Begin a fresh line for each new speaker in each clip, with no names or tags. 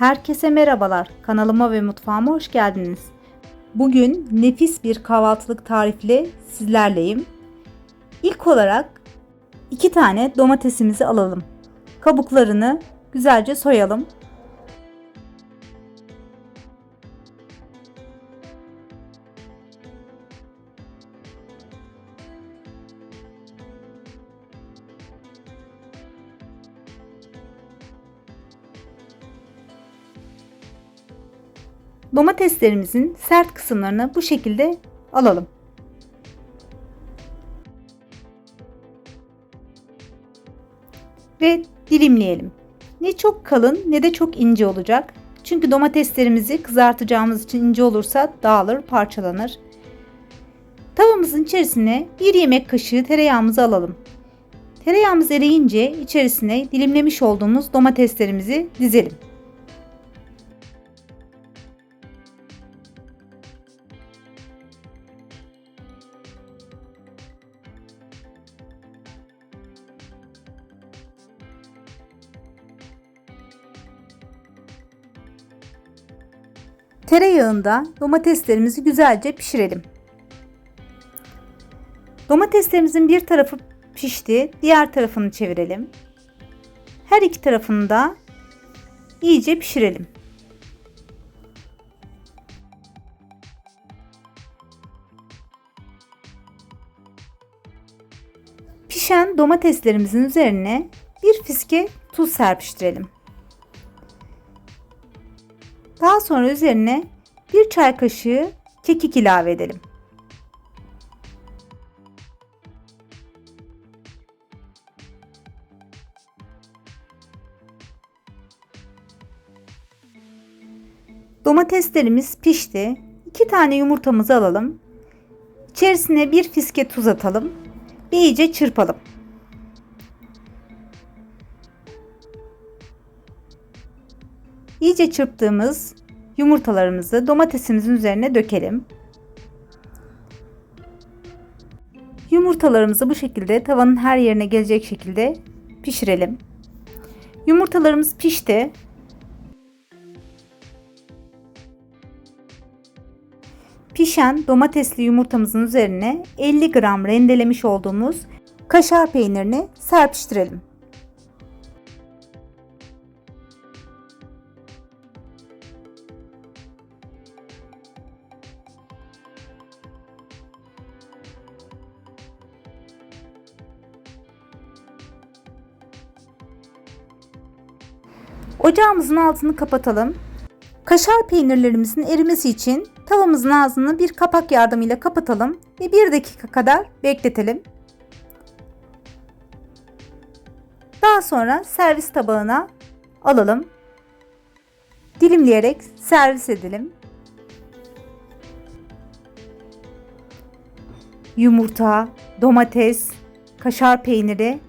Herkese merhabalar. Kanalıma ve mutfağıma hoş geldiniz. Bugün nefis bir kahvaltılık tarifle sizlerleyim. İlk olarak iki tane domatesimizi alalım. Kabuklarını güzelce soyalım. Domateslerimizin sert kısımlarını bu şekilde alalım. Ve dilimleyelim. Ne çok kalın ne de çok ince olacak. Çünkü domateslerimizi kızartacağımız için ince olursa dağılır, parçalanır. Tavamızın içerisine bir yemek kaşığı tereyağımızı alalım. Tereyağımız eriyince içerisine dilimlemiş olduğumuz domateslerimizi dizelim. Tereyağında domateslerimizi güzelce pişirelim. Domateslerimizin bir tarafı pişti, diğer tarafını çevirelim. Her iki tarafını da iyice pişirelim. Pişen domateslerimizin üzerine bir fiske tuz serpiştirelim. Daha sonra üzerine bir çay kaşığı kekik ilave edelim. Domateslerimiz pişti. 2 tane yumurtamızı alalım. İçerisine bir fiske tuz atalım. Ve iyice çırpalım. İyice çırptığımız yumurtalarımızı domatesimizin üzerine dökelim. Yumurtalarımızı bu şekilde tavanın her yerine gelecek şekilde pişirelim. Yumurtalarımız pişti. Pişen domatesli yumurtamızın üzerine 50 gram rendelemiş olduğumuz kaşar peynirini serpiştirelim. Ocağımızın altını kapatalım. Kaşar peynirlerimizin erimesi için tavamızın ağzını bir kapak yardımıyla kapatalım ve 1 dakika kadar bekletelim. Daha sonra servis tabağına alalım. Dilimleyerek servis edelim. Yumurta, domates, kaşar peyniri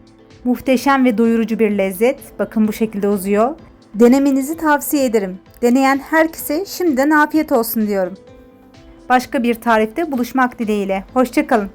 muhteşem ve doyurucu bir lezzet. Bakın bu şekilde uzuyor. Denemenizi tavsiye ederim. Deneyen herkese şimdiden afiyet olsun diyorum. Başka bir tarifte buluşmak dileğiyle. Hoşçakalın.